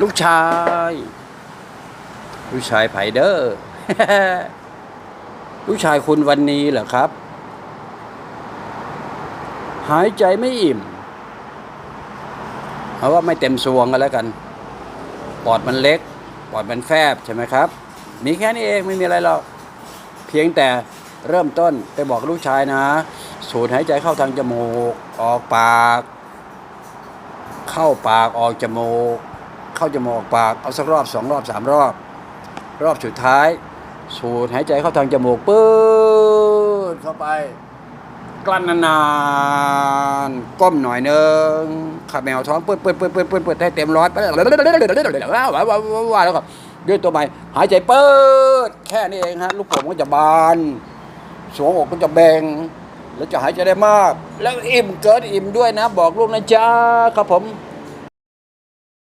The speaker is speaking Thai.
ลูกชาย ลูกชายไผเดอร์ลูกชายคุณวันนี้เหรอครับ หายใจไม่อิ่มเอาว่าไม่เต็มสวงกันแล้วกัน ปอดมันเล็ก ปอดมันแฟบใช่ไหมครับ มีแค่นี้เองไม่มีอะไรหรอก เพียงแต่เริ่มต้นไปบอกลูกชายนะ สูดหายใจเข้าทางจมูก ออกปาก เข้าปากออกจมูก เข้าจมูกปากเอาสักรอบสองรอบสามรอบ รอบสุดท้าย สูดหายใจเข้าทางจมูกปื๊ดเข้าไป กลั้นนานๆก้มหน่อยนึงขับแมวท้องปื๊ดปื๊ดปื๊ดปื๊ดปื๊ดปื๊ดให้เต็มร้อยไปว่าแล้วก็ด้วยตัวใหม่หายใจปื๊ดแค่นี้เองฮะลูกโป่งก็จะบานสวงอกก็จะแบงแล้วจะหายใจได้มาก แล้วอิ่มเกินอิ่มด้วยนะ บอกลูกนะจ๊ะครับผม